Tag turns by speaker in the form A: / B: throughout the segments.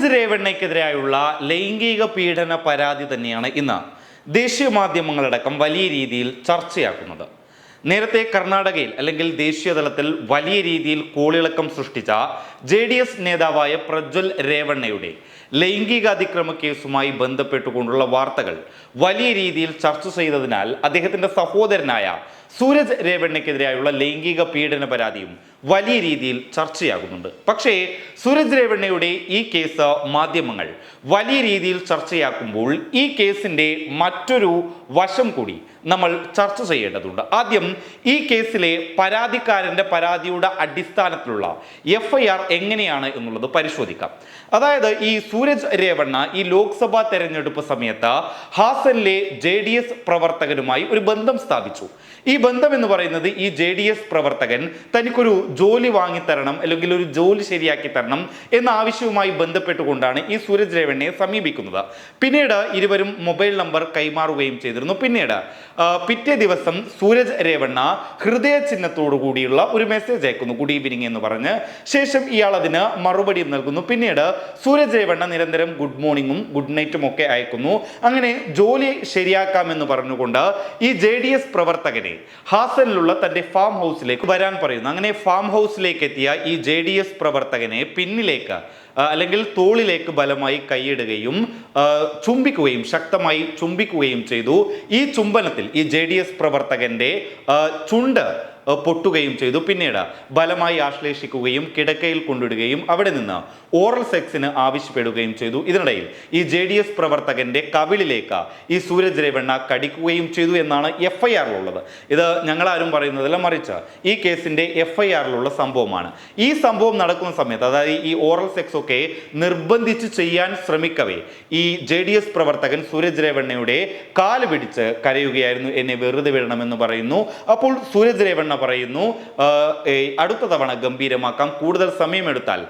A: സൂരജ് രേവണ്ണയ്ക്കെതിരായുള്ള ലൈംഗിക പീഡന പരാതി തന്നെയാണ് ഇന്ന് ദേശീയ മാധ്യമങ്ങളടക്കം വലിയ രീതിയിൽ ചർച്ചയാക്കുന്നത്. നേരത്തെ കർണാടകയിൽ അല്ലെങ്കിൽ ദേശീയ തലത്തിൽ വലിയ രീതിയിൽ കോളിളക്കം സൃഷ്ടിച്ച ജെ ഡി എസ് നേതാവായ പ്രജ്വൽ രേവണ്ണയുടെ ലൈംഗികാതിക്രമ കേസുമായി ബന്ധപ്പെട്ടുകൊണ്ടുള്ള വാർത്തകൾ വലിയ രീതിയിൽ ചർച്ച ചെയ്തതിനാൽ അദ്ദേഹത്തിന്റെ സഹോദരനായ സൂരജ് രേവണ്ണയ്ക്കെതിരായുള്ള ലൈംഗിക പീഡന പരാതിയും വലിയ രീതിയിൽ ചർച്ചയാകുന്നുണ്ട്. പക്ഷേ സൂരജ് രേവണ്ണയുടെ ഈ കേസ് മാധ്യമങ്ങൾ വലിയ രീതിയിൽ ചർച്ചയാക്കുമ്പോൾ ഈ കേസിന്റെ മറ്റൊരു വശം കൂടി നമ്മൾ ചർച്ച ചെയ്യേണ്ടതുണ്ട്. ആദ്യം ഈ കേസിലെ പരാതിക്കാരന്റെ പരാതിയുടെ അടിസ്ഥാനത്തിലുള്ള എഫ് ഐ ആർ എങ്ങനെയാണ് എന്നുള്ളത് പരിശോധിക്കാം. അതായത് ഈ സൂരജ് രേവണ്ണ ഈ ലോക്സഭാ തെരഞ്ഞെടുപ്പ് സമയത്ത് ഹാസനിലെ ജെ ഡി എസ് പ്രവർത്തകരുമായി ഒരു ബന്ധം സ്ഥാപിച്ചു. ഈ ബന്ധം എന്ന് പറയുന്നത് ഈ ജെ ഡി എസ് പ്രവർത്തകൻ തനിക്കൊരു ജോലി വാങ്ങിത്തരണം അല്ലെങ്കിൽ ഒരു ജോലി ശരിയാക്കി തരണം എന്ന ആവശ്യവുമായി ബന്ധപ്പെട്ടുകൊണ്ടാണ് ഈ സൂരജ് രേവണ്ണയെ സമീപിക്കുന്നത്. പിന്നീട് ഇരുവരും മൊബൈൽ നമ്പർ കൈമാറുകയും ചെയ്തിരുന്നു. പിന്നീട് പിറ്റേ ദിവസം സൂരജ് രേവണ്ണ ഹൃദയ ചിഹ്നത്തോടു കൂടിയുള്ള ഒരു മെസ്സേജ് അയക്കുന്നു. ഗുഡ് ഈവനിങ് എന്ന് പറഞ്ഞ്. ശേഷം ഇയാൾ അതിന് മറുപടിയും നൽകുന്നു. പിന്നീട് സൂരജ് രേവണ്ണ നിരന്തരം ഗുഡ് മോർണിംഗും ഗുഡ് നൈറ്റും ഒക്കെ അയക്കുന്നു. അങ്ങനെ ജോലി ശരിയാക്കാമെന്ന് പറഞ്ഞുകൊണ്ട് ഈ ജെ ഡി എസ് പ്രവർത്തകനെ ഹാസനിലുള്ള തന്റെ ഫാം ഹൗസിലേക്ക് വരാൻ പറയുന്നു. അങ്ങനെ ഫാം ഹൗസിലേക്ക് എത്തിയ ഈ ജെ ഡി എസ് പ്രവർത്തകനെ പിന്നിലേക്ക് അല്ലെങ്കിൽ തോളിലേക്ക് ബലമായി കൈയിടുകയും ചുംബിക്കുകയും ശക്തമായി ചുംബിക്കുകയും ചെയ്തു. ഈ ചുംബനത്തിൽ ഈ ജെ പ്രവർത്തകന്റെ ചുണ്ട് പൊട്ടുകയും ചെയ്തു. പിന്നീട് ബലമായി ആശ്ലേഷിക്കുകയും കിടക്കയിൽ കൊണ്ടിടുകയും അവിടെ നിന്ന് ഓറൽ സെക്സിന് ആവശ്യപ്പെടുകയും ചെയ്തു. ഇതിനിടയിൽ ഈ ജെ ഡി എസ് പ്രവർത്തകന്റെ കവിളിലേക്ക് ഈ സൂരജ് രേവണ്ണ കടിക്കുകയും ചെയ്തു എന്നാണ് എഫ് ഐ ആറിലുള്ളത്. ഇത് ഞങ്ങളാരും പറയുന്നതല്ല മറിച്ച് ഈ കേസിന്റെ എഫ് ഐ ആറിലുള്ള സംഭവമാണ്. ഈ സംഭവം നടക്കുന്ന സമയത്ത് അതായത് ഈ ഓറൽ സെക്സ് ഒക്കെ നിർബന്ധിച്ച് ചെയ്യാൻ ശ്രമിക്കവേ ഈ ജെ ഡി എസ് പ്രവർത്തകൻ സൂരജ് രേവണ്ണയുടെ കാൽ പിടിച്ച് കരയുകയായിരുന്നു എന്നെ വെറുതെ വിടണമെന്ന് പറയുന്നു. അപ്പോൾ സൂരജ് രേവണ്ണ പറയുന്നു അടുത്ത തവണ ഗംഭീരമാക്കാം കൂടുതൽ സമയമെടുത്താൽ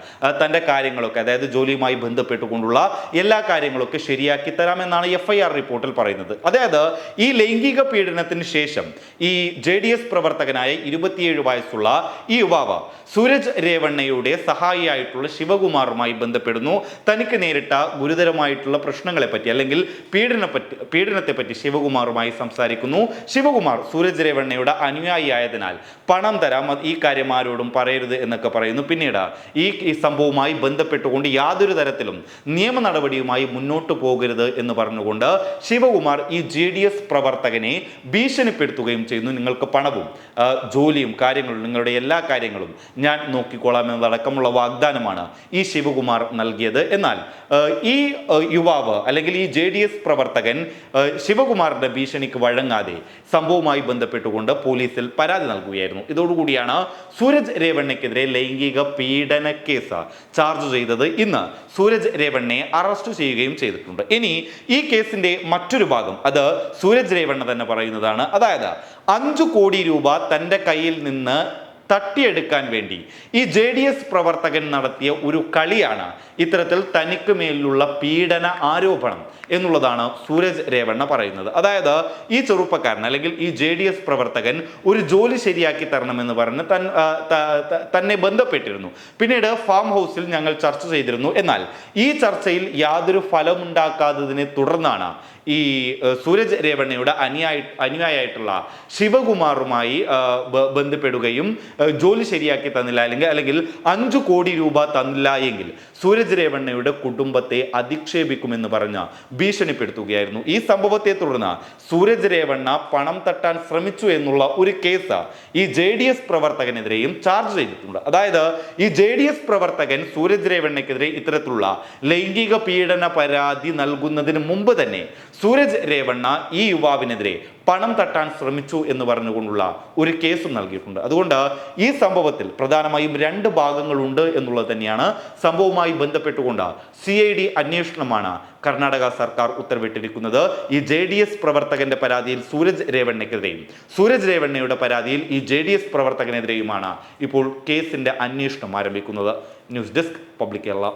A: തന്റെ കാര്യങ്ങളൊക്കെ അതായത് ജോലിയുമായി ബന്ധപ്പെട്ടുകൊണ്ടുള്ള എല്ലാ കാര്യങ്ങളൊക്കെ ശരിയാക്കി തരാമെന്നാണ് എഫ് ഐ ആർ റിപ്പോർട്ടിൽ പറയുന്നത്. അതായത് ഈ ലൈംഗിക പീഡനത്തിന് ശേഷം ഈ ജെ ഡി എസ് പ്രവർത്തകനായ ഇരുപത്തിയേഴ് വയസ്സുള്ള ഈ യുവാവ് സൂരജ് രേവണ്ണയുടെ സഹായിയായിട്ടുള്ള ശിവകുമാറുമായി ബന്ധപ്പെടുന്നു. തനിക്ക് നേരിട്ട ഗുരുതരമായിട്ടുള്ള പ്രശ്നങ്ങളെ പറ്റി അല്ലെങ്കിൽ പീഡന പറ്റി പീഡനത്തെ പറ്റി ശിവകുമാറുമായി സംസാരിക്കുന്നു. ശിവകുമാർ സൂരജ് രേവണ്ണയുടെ അനുയായിയായതിനാൽ പണം തരാം ഈ കാര്യം ആരോടും പറയരുത് എന്നൊക്കെ പറയുന്നു. പിന്നീട് ഈ സംഭവവുമായി ബന്ധപ്പെട്ടുകൊണ്ട് യാതൊരു തരത്തിലും നിയമ നടപടിയുമായി മുന്നോട്ട് പോകരുത് എന്ന് പറഞ്ഞുകൊണ്ട് ശിവകുമാർ ഈ ജെ ഡി എസ് പ്രവർത്തകനെ ഭീഷണിപ്പെടുത്തുകയും ചെയ്യുന്നു. നിങ്ങൾക്ക് പണവും ജോലിയും കാര്യങ്ങളും നിങ്ങളുടെ എല്ലാ കാര്യങ്ങളും ഞാൻ നോക്കിക്കോളാം എന്നതടക്കമുള്ള വാഗ്ദാനമാണ് ഈ ശിവകുമാർ നൽകിയത്. എന്നാൽ ഈ യുവാവ് അല്ലെങ്കിൽ ഈ ജെ ഡി എസ് പ്രവർത്തകൻ ശിവകുമാറിന്റെ ഭീഷണിക്ക് വഴങ്ങാതെ സംഭവവുമായി ബന്ധപ്പെട്ടുകൊണ്ട് പോലീസിൽ പരാതി നൽകുകയായിരുന്നു. ഇതോടുകൂടിയാണ് സൂരജ് രേവണ്ണയ്ക്കെതിരെ ലൈംഗിക പീഡന കേസ് ചാർജ് ചെയ്തത്. ഇന്ന് സൂരജ് രേവണ്ണയെ അറസ്റ്റ് ചെയ്യുകയും ചെയ്തിട്ടുണ്ട്. ഇനി ഈ കേസിന്റെ മറ്റൊരു ഭാഗം അത് സൂരജ് രേവണ്ണ തന്നെ പറയുന്നതാണ്. അതായത് അഞ്ചു കോടി രൂപ തന്റെ കയ്യിൽ നിന്ന് തട്ടിയെടുക്കാൻ വേണ്ടി. ഈ ജെ ഡി എസ് പ്രവർത്തകൻ നടത്തിയ ഒരു കളിയാണ് ഇത്തരത്തിൽ തനിക്ക് മേലുള്ള പീഡന ആരോപണം എന്നുള്ളതാണ് സൂരജ് രേവണ്ണ പറയുന്നത്. അതായത് ഈ ചെറുപ്പക്കാരൻ അല്ലെങ്കിൽ ഈ ജെ ഡി എസ് പ്രവർത്തകൻ ഒരു ജോലി ശരിയാക്കി തരണമെന്ന് പറഞ്ഞ് തൻ തന്നെ ബന്ധപ്പെട്ടിരുന്നു. പിന്നീട് ഫാം ഹൗസിൽ ഞങ്ങൾ ചർച്ച ചെയ്തിരുന്നു. എന്നാൽ ഈ ചർച്ചയിൽ യാതൊരു ഫലമുണ്ടാക്കാത്തതിനെ തുടർന്നാണ് ഈ സൂരജ് രേവണ്ണയുടെ അനുയായി അനുയായിട്ടുള്ള ശിവകുമാറുമായി ബന്ധപ്പെടുകയും ജോലി ശരിയാക്കി തന്നില്ല അല്ലെങ്കിൽ അല്ലെങ്കിൽ അഞ്ചു കോടി രൂപ തന്നില്ല എങ്കിൽ സൂരജ് രേവണ്ണയുടെ കുടുംബത്തെ അധിക്ഷേപിക്കുമെന്ന് പറഞ്ഞ് ഭീഷണിപ്പെടുത്തുകയായിരുന്നു. ഈ സംഭവത്തെ തുടർന്ന് സൂരജ് രേവണ്ണ പണം തട്ടാൻ ശ്രമിച്ചു എന്നുള്ള ഒരു കേസ് ഈ ജെ ഡി എസ് പ്രവർത്തകനെതിരെയും ചാർജ് ചെയ്തിട്ടുണ്ട്. അതായത് ഈ ജെ ഡി എസ് പ്രവർത്തകൻ സൂരജ് രേവണ്ണയ്ക്കെതിരെ ഇത്തരത്തിലുള്ള ലൈംഗിക പീഡന പരാതി നൽകുന്നതിന് മുമ്പ് തന്നെ സൂരജ് രേവണ്ണ ഈ യുവാവിനെതിരെ പണം തട്ടാൻ ശ്രമിച്ചു എന്ന് പറഞ്ഞുകൊണ്ടുള്ള ഒരു കേസും നൽകിയിട്ടുണ്ട്. അതുകൊണ്ട് ഈ സംഭവത്തിൽ പ്രധാനമായും രണ്ട് ഭാഗങ്ങളുണ്ട് എന്നുള്ളത് തന്നെയാണ് സംഭവവുമായി ബന്ധപ്പെട്ടുകൊണ്ട് സി ഐ ഡി അന്വേഷണമാണ് കർണാടക സർക്കാർ ഉത്തരവിട്ടിരിക്കുന്നത്. ഈ ജെ ഡി എസ് പ്രവർത്തകന്റെ പരാതിയിൽ സൂരജ് രേവണ്ണയ്ക്കെതിരെയും സൂരജ് രേവണ്ണയുടെ പരാതിയിൽ ഈ ജെ ഡി എസ് പ്രവർത്തകനെതിരെയുമാണ് ഇപ്പോൾ കേസിന്റെ അന്വേഷണം ആരംഭിക്കുന്നത്. News desk public Kerala.